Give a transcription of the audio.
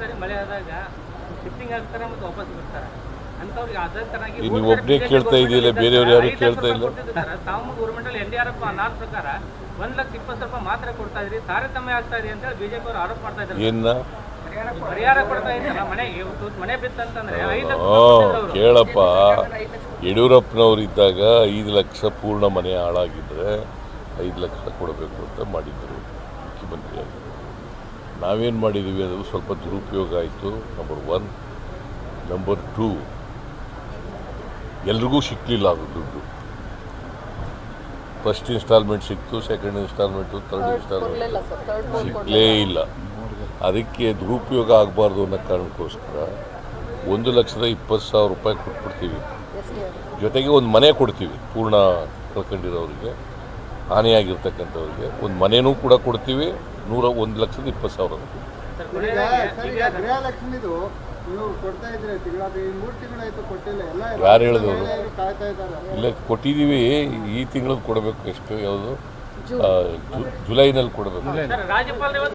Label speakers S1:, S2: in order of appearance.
S1: ಸಾರಿ ಮಳೆ ಆದಾಗ ಶಿಫ್ಟಿಂಗ್ ಆಗ್ತಾರೆ ಮತ್ತು ವಾಪಸ್ ಬರ್ತಾರೆ. ಅಂಥವ್ರಿಗೆ ಅದೇ ತರಾಗಿ
S2: ನೀವು ಒಬ್ನೇ ಕೇಳ್ತಾ ಇದೆಯಲ್ಲ, ಬೇರೆಯವ್ರು ಯಾರು ಕೇಳ್ತಾ ಇಲ್ಲ.
S1: ತಾವು ಗೌರ್ಮೆಂಟ್ ಅಲ್ಲಿ ಎನ್ ಡಿ ಆರ್ ಎಫ್ ನಾಲ್ ಪ್ರಕಾರ ಒಂದ್ ಲಕ್ಷ ಇಪ್ಪತ್ತು ರೂಪಾಯಿ ಮಾತ್ರ ಕೊಡ್ತಾ ಇದ್ರಿ ತಾರತಮ್ಯ ಆಗ್ತಾ ಇದೆ ಅಂತ ಬಿಜೆಪಿ ಅವರು ಆರೋಪ ಮಾಡ್ತಾ ಇದ್ದಾರೆ. ಪರಿಹಾರ ಕೊಡ್ತಾ ಇದ್ದಲ್ಲ ಮನೆ ಮನೆ ಬಿತ್ತಂತಂದ್ರೆ ಐದು.
S2: ಕೇಳಪ್ಪ. ಯಡಿಯೂರಪ್ಪನವ್ರು ಇದ್ದಾಗ ಐದು ಲಕ್ಷ ಪೂರ್ಣ ಮನೆ ಹಾಳಾಗಿದ್ರೆ ಐದು ಲಕ್ಷ ಕೊಡಬೇಕು ಅಂತ ಮಾಡಿದ್ರು ಮುಖ್ಯಮಂತ್ರಿಯಾಗಿ. ನಾವೇನು ಮಾಡಿದ್ದೀವಿ ಅದು ಸ್ವಲ್ಪ ದುರುಪಯೋಗ ಆಯಿತು. ನಂಬರ್ ಒನ್ ನಂಬರ್ ಟೂ ಎಲ್ರಿಗೂ ಸಿಕ್ಕಲಿಲ್ಲ ಅದು ದುಡ್ಡು. ಫಸ್ಟ್ ಇನ್ಸ್ಟಾಲ್ಮೆಂಟ್ ಸಿಕ್ತು ಸೆಕೆಂಡ್ ಇನ್ಸ್ಟಾಲ್ಮೆಂಟು ಥರ್ಡ್ ಇನ್ಸ್ಟಾಲ್ಮೆಂಟ್ ಸಿಕ್ಕಲೇ ಇಲ್ಲ. ಅದಕ್ಕೆ ದುರುಪಯೋಗ ಆಗಬಾರ್ದು ಅನ್ನೋ ಕಾರಣಕ್ಕೋಸ್ಕರ ಒಂದು ಲಕ್ಷದ ಇಪ್ಪತ್ತು ಸಾವಿರ ರೂಪಾಯಿ ಕೊಟ್ಬಿಡ್ತೀವಿ. ಜೊತೆಗೆ ಒಂದು ಮನೆ ಕೊಡ್ತೀವಿ ಪೂರ್ಣ ಕಳ್ಕೊಂಡಿರೋರಿಗೆ ಹಾನಿಯಾಗಿರ್ತಕ್ಕಂಥವ್ರಿಗೆ ಒಂದು ಮನೆಯೂ ಕೂಡ ಕೊಡ್ತೀವಿ ನೂರ ಒಂದು ಲಕ್ಷದ ಇಪ್ಪತ್ತು ಸಾವಿರ ಯಾರು
S3: ಇದ್ದಾರೆ
S2: ಇಲ್ಲ ಕೊಟ್ಟಿದ್ದೀವಿ ಈ ತಿಂಗಳು ಕೊಡಬೇಕು ಎಷ್ಟು ಯಾವುದು? ಜುಲೈನಲ್ಲಿ ಕೊಡಬೇಕು.